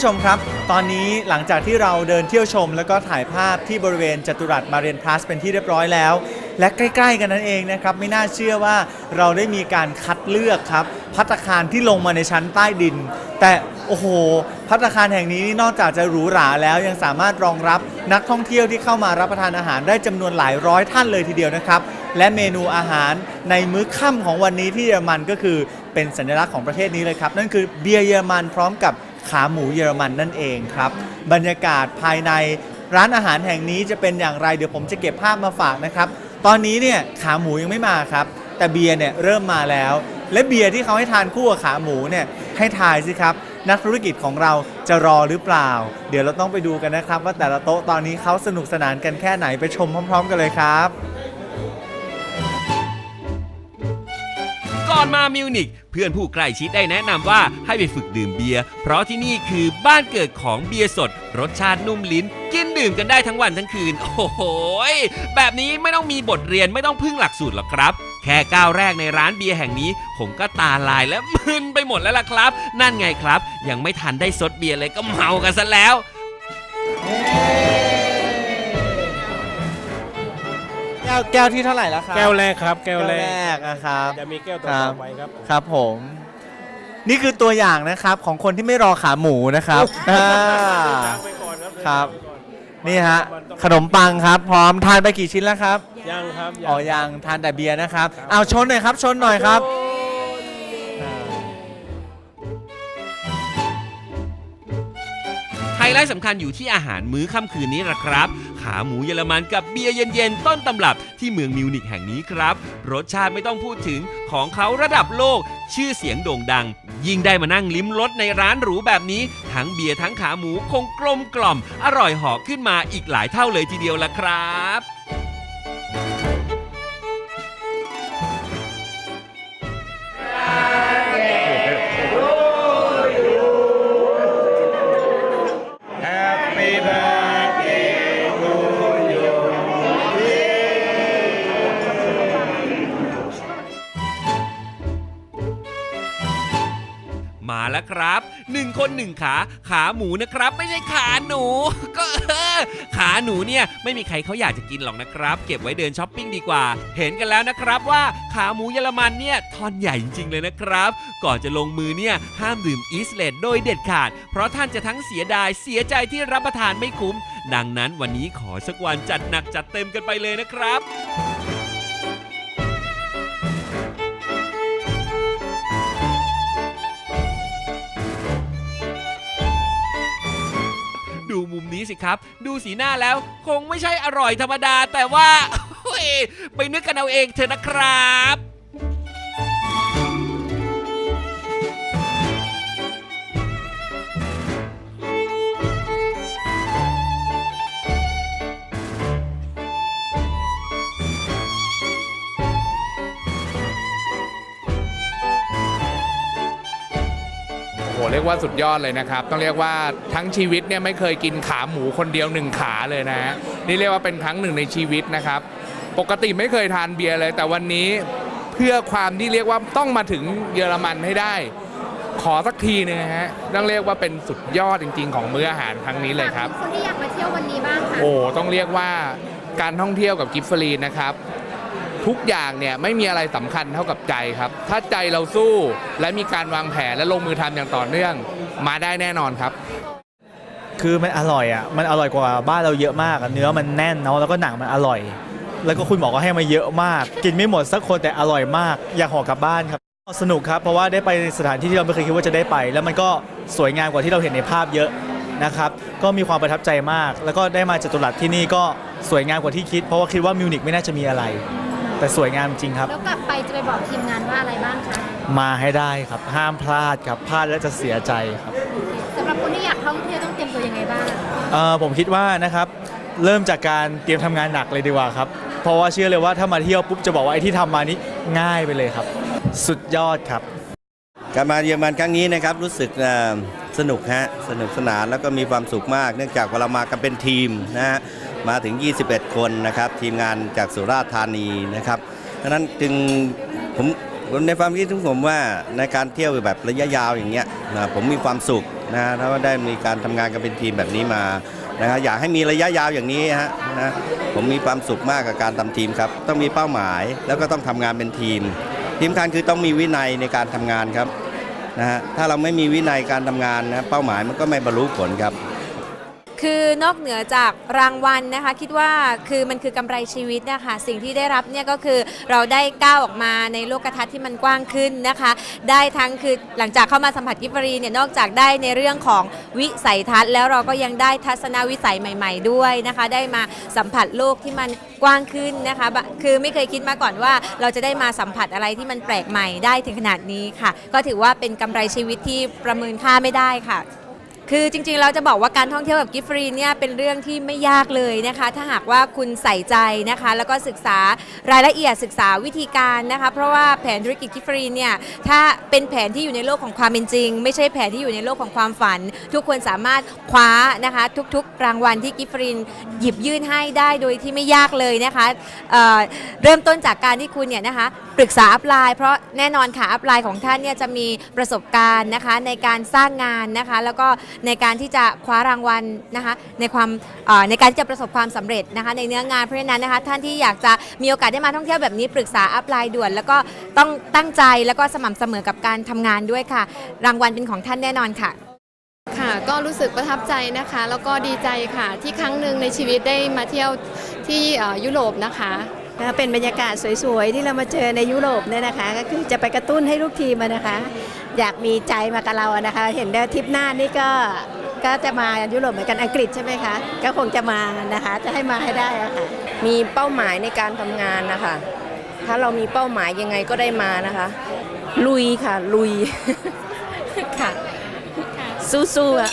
ผู้ชมครับ ตอนนี้หลังจากที่เราเดินเที่ยวชม แล้วก็ถ่ายภาพที่บริเวณจัตุรัสมาเรียนพลัสเป็นที่เรียบร้อยแล้ว และใกล้ ๆ กันนั่นเองนะครับ ไม่น่าเชื่อว่าเราได้มีการคัดเลือกครับพัตตาคารที่ลงมาในชั้นใต้ดิน แต่โอ้โหพัตตาคารแห่งนี้นี่นอกจากจะหรูหราแล้วยังสามารถรองรับนักท่องเที่ยวที่เข้ามารับประทานอาหารได้จำนวนหลายร้อยท่านเลยทีเดียวนะครับและเมนูอาหารในมื้อค่ำของวันนี้ที่เยอรมันก็คือเป็นสัญลักษณ์ของประเทศนี้เลยครับ นั่นคือเบียร์เยอรมันพร้อมกับ ขาหมูเยอรมันนั่นเองครับ บรรยากาศภายในร้านอาหารแห่งนี้จะเป็นอย่างไรเดี๋ยวผมจะเก็บภาพมาฝากนะครับ ตอนนี้เนี่ยขาหมูยังไม่มาครับ แต่เบียร์เนี่ยเริ่มมาแล้ว และเบียร์ที่เขาให้ทานคู่กับขาหมูเนี่ยให้ทายสิครับ นักธุรกิจของเราจะรอหรือเปล่า เดี๋ยวเราต้องไปดูกันนะครับ ว่าแต่ละโต๊ะตอนนี้เขาสนุกสนานกันแค่ไหนไปชมพร้อม ๆ กันเลยครับ ก่อนมามิวนิกเพื่อนผู้ใกล้ชิดได้แนะนำว่าให้ไปฝึกดื่มเบียร์เพราะที่นี่คือบ้านเกิดของเบียร์สด รสชาตินุ่มลิ้น กินดื่มกันได้ทั้งวันทั้งคืน โอ้โหแบบนี้ไม่ต้องมีบทเรียนไม่ต้องพึ่งหลักสูตรหรอกครับ แค่ก้าวแรกในร้านเบียร์แห่งนี้ ผมก็ตาลายและมึนไปหมดแล้วล่ะครับ นั่นไงครับ ยังไม่ทันได้ซดเบียร์เลยก็เมากันซะแล้วแก้ วแก้วที่เท่าไหร่แล้วครับแก้วแรกครับ แก้วแรแก้วแรกกนะครับ จะมีแก้วต่ครัอบๆไปครับครับผม นี่คือตัวอย่างนะครับของคนที่ไม่รอขาหมูนะครับอ่าไปก่อนครับครับ นี่ฮะขนมปังครับ พร้อมทานไปกี่ชิ้นแล้วครับยังครับอ๋อยังทานแต่เบียร์นะครับเอาชนหน่อยครับ ชนหน่อยครับ ไฮไลท์สำคัญอยู่ที่อาหารมื้อค่ำคืนนี้ละครับ ขาหมูเยอรมันกับเบียร์เย็นๆ ต้นตำรับที่เมืองมิวนิกแห่งนี้ครับ รสชาติไม่ต้องพูดถึงของเขาระดับโลก ชื่อเสียงโด่งดัง ยิ่งได้มานั่งลิ้มรสในร้านหรูแบบนี้ ทั้งเบียร์ทั้งขาหมูคงกลมกล่อม อร่อยหอขึ้นมาอีกหลายเท่าเลยทีเดียวละครับ ครับหนึ่งคนหนึ่งขาขาหมูนะครับ ไม่ใช่ขาหนู ก็ขาหนูเนี่ยไม่มีใครเขาอยากจะกินหรอกนะครับ เก็บไว้เดินช้อปปิ้งดีกว่า เห็นกันแล้วนะครับว่าขาหมูเยอรมันเนี่ยท่อนใหญ่จริงๆเลยนะครับ ก่อนจะลงมือเนี่ยห้ามดื่มอีสเลดโดยเด็ดขาด เพราะท่านจะทั้งเสียดายเสียใจที่รับประทานไม่คุ้ม ดังนั้นวันนี้ขอสักวันจัดหนักจัดเต็มกันไปเลยนะครับ นี้สิครับ ดูสีหน้าแล้ว คงไม่ใช่อร่อยธรรมดา แต่ว่าไปนึกกันเอาเองเถอะนะครับ ยกว่าสุดยอดเลยนะครับ ต้องเรียกว่าทั้งชีวิตเนี่ยไม่เคยกินขาหมูคนเดียวหนึ่งขาเลยนะฮะนี่เรียกว่าเป็นครั้งหนึ่งในชีวิตนะครับ ปกติไม่เคยทานเบียร์เลย แต่วันนี้เพื่อความที่เรียกว่าต้องมาถึงเยอรมันให้ได้ ขอสักทีหนึงนะฮะต้องเรียกว่าเป็นสุดยอดจริง ๆ ของมื้ออาหารครั้งนี้เลยครับ คนที่อยากมาเที่ยววันนี้บ้างค่ะโอ้ต้องเรียกว่าการท่องเที่ยวกับกิฟฟรีนนะครับ ทุกอย่างเนี่ยไม่มีอะไรสำคัญเท่ากับใจครับ ถ้าใจเราสู้และมีการวางแผนและลงมือทำอย่างต่อเนื่องมาได้แน่นอนครับ คือมันอร่อยอะมันอร่อยกว่าบ้านเราเยอะมากเนื้อมันแน่นเนาะแล้วก็หนังมันอร่อย แล้วก็คุณหมอก็ให้มาเยอะมาก กินไม่หมดสักคนแต่อร่อยมาก อยากห่อกลับบ้านครับสนุกครับเพราะว่าได้ไปสถานที่ที่เราไม่เคยคิดว่าจะได้ไป แล้วมันก็สวยงามกว่าที่เราเห็นในภาพเยอะนะครับก็มีความประทับใจมาก แล้วก็ได้มาจัตุรัสที่นี่ก็สวยงามกว่าที่คิด เพราะว่าคิดว่ามิวนิกไม่น่าจะมีอะไร แต่สวยงามจริงครับ แล้วกลับไปจะไปบอกทีมงานว่าอะไรบ้างคะมาให้ได้ครับ ห้ามพลาดครับพลาดแล้วจะเสียใจครับสำหรับคนที่อยากท่องเที่ยวต้องเตรียมตัวยังไงบ้างเอ่อผมคิดว่านะครับเริ่มจากการเตรียมทำงานหนักเลยดีกว่าครับ เพราะว่าเชื่อเลยว่าถ้ามาเที่ยวปุ๊บจะบอกว่าไอ้ที่ทำมานี้ง่ายไปเลยครับ สุดยอดครับ การมาเยอรมันครั้งนี้นะครับรู้สึกเอ่อสนุกฮะสนุกสนานแล้วก็มีความสุขมาก เนื่องจากว่าเรามากันเป็นทีมนะฮะ มาถึง 21 คนนะครับ ทีมงานจากสุราษฎร์ธานีนะครับดังนั้นจึงผมในความคิดของผมว่าในการเที่ยวแบบระยะยาวอย่างเงี้ยนะผมมีความสุขนะถ้าว่าได้มีการทำงานกันเป็นทีมแบบนี้มานะฮะอยากให้มีระยะยาวอย่างนี้ฮะนะผมมีความสุขมากกับการทำทีมครับต้องมีเป้าหมายแล้วก็ต้องทำงานเป็นทีม ทีมคัญคือต้องมีวินัยในการทำงานครับนะฮะถ้าเราไม่มีวินัยการทำงานนะเป้าหมายมันก็ไม่บรรลุผลครับ คือนอกเหนือจากรางวัลนะคะ คิดว่าคือมันคือกำไรชีวิตนะคะสิ่งที่ได้รับเนี่ยก็คือเราได้ก้าวออกมาในโลกทัศน์ที่มันกว้างขึ้นนะคะ ได้ทั้งคือหลังจากเข้ามาสัมผัสกิฟฟรีเนี่ยนอกจากได้ในเรื่องของวิสัยทัศน์ แล้วเราก็ยังได้ทัศนวิสัยใหม่ ๆ ด้วยนะคะ ได้มาสัมผัสโลกที่มันกว้างขึ้นนะคะบะคือไม่เคยคิดมาก่อนว่าเราจะได้มาสัมผัสอะไรที่มันแปลกใหม่ได้ถึงขนาดนี้ค่ะ ก็ถือว่าเป็นกำไรชีวิตที่ประเมินค่าไม่ได้ค่ะ คือจริงๆเราจะบอกว่าการท่องเที่ยวกับกิฟฟรีเนี่ยเป็นเรื่องที่ไม่ยากเลยนะคะ ถ้าหากว่าคุณใส่ใจนะคะ แล้วก็ศึกษารายละเอียดศึกษาวิธีการนะคะ เพราะว่าแผนธุรกิจกิฟฟรีเนี่ยถ้าเป็นแผนที่อยู่ในโลกของความเป็นจริง ไม่ใช่แผนที่อยู่ในโลกของความฝัน ทุกคนสามารถคว้านะคะ ทุกๆรางวัลที่กิฟฟรีหยิบยื่นให้ได้โดยที่ไม่ยากเลยนะคะเเริ่มต้นจากการที่คุณเนี่ยนะคะ ปรึกษาอัพไลน์เพราะแน่นอนค่ะอัพไลน์ของท่านเนี่ยจะมีประสบการณ์นะคะในการสร้างงานนะคะ แล้วก็ในการที่จะคว้ารางวัลนะคะในความในการที่จะประสบความสำเร็จนะคะ ในเนื้องานเพราะฉะนั้นนะคะท่านที่อยากจะมีโอกาสได้มาท่องเที่ยวแบบนี้ปรึกษาอัพไลน์ด่วน แล้วก็ต้องตั้งใจแล้วก็สม่ำเสมอกับการทำงานด้วยค่ะ รางวัลเป็นของท่านแน่นอนค่ะค่ะก็รู้สึกประทับใจนะคะ แล้วก็ดีใจค่ะที่ครั้งหนึ่งในชีวิตได้มาเที่ยวที่ยุโรปนะคะ นะคะเป็นบรรยากาศสวยๆ ที่เรามาเจอในยุโรปเนี่ยนะคะ ก็คือจะไปกระตุ้นให้ลูกทีมอะนะคะ อยากมีใจมากับเราอะนะคะ เห็นได้ทริปหน้านี่ก็ก็จะมายุโรปเหมือนกันอังกฤษใช่ไหมคะ ก็คงจะมานะคะ จะให้มาให้ได้อะค่ะมีเป้าหมายในการทำงานนะคะ ถ้าเรามีเป้าหมายยังไงก็ได้มานะคะ ลุยค่ะ ลุยค่ะ สู้ๆอะ